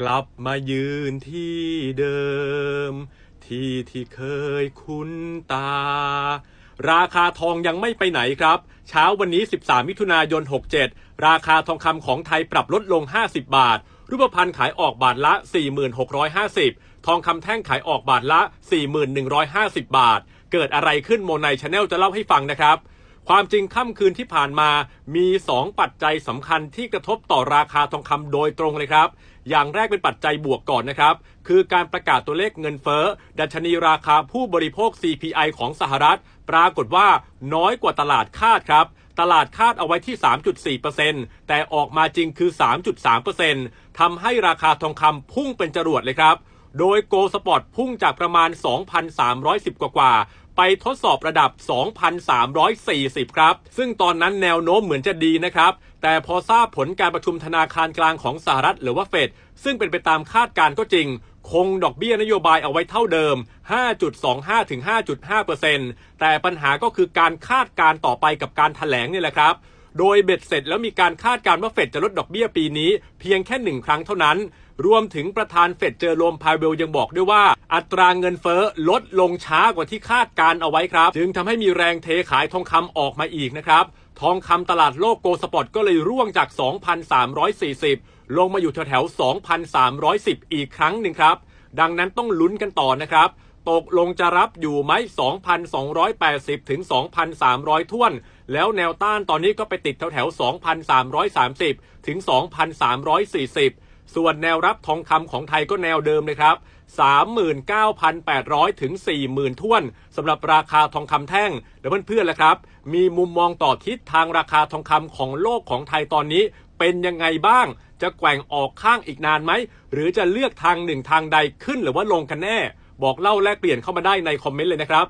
กลับมายืนที่เดิม ที่ที่เคยคุ้นตา ราคาทองยังไม่ไปไหนครับ เช้าวันนี้ 13 มิถุนายน 67 ราคาทองคำของไทยปรับลดลง 50 บาท รูปพรรณขายออกบาทละ 4,650 ทองคำแท่งขายออกบาทละ 4,150 บาท เกิดอะไรขึ้นโมไนชาแนลจะเล่าให้ฟังนะครับ ความจริงค่ำคืนที่ผ่านมามี 2 ปัจจัยสำคัญที่กระทบต่อราคาทองคำโดยตรงเลยครับ อย่างแรกเป็นปัจจัยบวกก่อนนะครับ คือการประกาศตัวเลขเงินเฟ้อ ดัชนีราคาผู้บริโภค CPI ของสหรัฐ ปรากฏว่าน้อยกว่าตลาดคาดครับตลาดคาดเอาไว้ที่ 3.4%แต่ออกมาจริงคือ 3.3%ทำให้ราคาทองคำพุ่งเป็นจรวดเลยครับ โดยโกลสปอร์ตพุ่งจากประมาณ 2,310 กว่ากว่า ไปทดสอบระดับ 2,340 ครับ ซึ่งตอนนั้นแนวโน้มเหมือนจะดีนะครับ แต่พอทราบผลการประชุมธนาคารกลางของสหรัฐหรือว่าเฟด ซึ่งเป็นไปตามคาดการณ์ก็จริงคงดอกเบี้ยนโยบายเอาไว้เท่าเดิม 5.25-5.5%แต่ปัญหาก็คือการคาดการต่อไปกับการถแถลงนี่แหละครับ โดยเบ็ดเสร็จแล้วมีการคาดการณ์ว่าเฟดจะลดดอกเบี้ยปีนี้ เพียงแค่หนึ่งครั้งเท่านั้น รวมถึงประธานเฟดเจอโรมพาเวลยังบอกด้วยว่า อัตราเงินเฟ้อลดลงช้ากว่าที่คาดการเอาไว้ครับ จึงทำให้มีแรงเทขายทองคำออกมาอีกนะครับ ทองคำตลาดโลกโกลสปอร์ตก็เลยร่วงจาก 2,340 ลงมาอยู่แถวๆ2,310 อีกครั้งหนึ่งครับ ดังนั้นต้องลุ้นกันต่อนะครับ ตกลงจะรับอยู่ไหม 2,280 ถึง 2,300 ท่วน แล้วแนวต้านตอนนี้ก็ไปติดแถวแถว 2,330 ถึง 2,340 ส่วนแนวรับทองคำของไทยก็แนวเดิมเลยครับ 39,800 ถึง 40,000 ท่วนสำหรับราคาทองคำแท่ง แล้วเพื่อนๆล่ะครับ มีมุมมองต่อทิศทางราคาทองคำของโลกของไทยตอนนี้เป็นยังไงบ้าง จะแกว่งออกข้างอีกนานไหม หรือจะเลือกทางหนึ่งทางใดขึ้นหรือว่าลงกันแน่ บอกเล่าแลกเปลี่ยนเข้ามาได้ในคอมเมนต์เลยนะครับ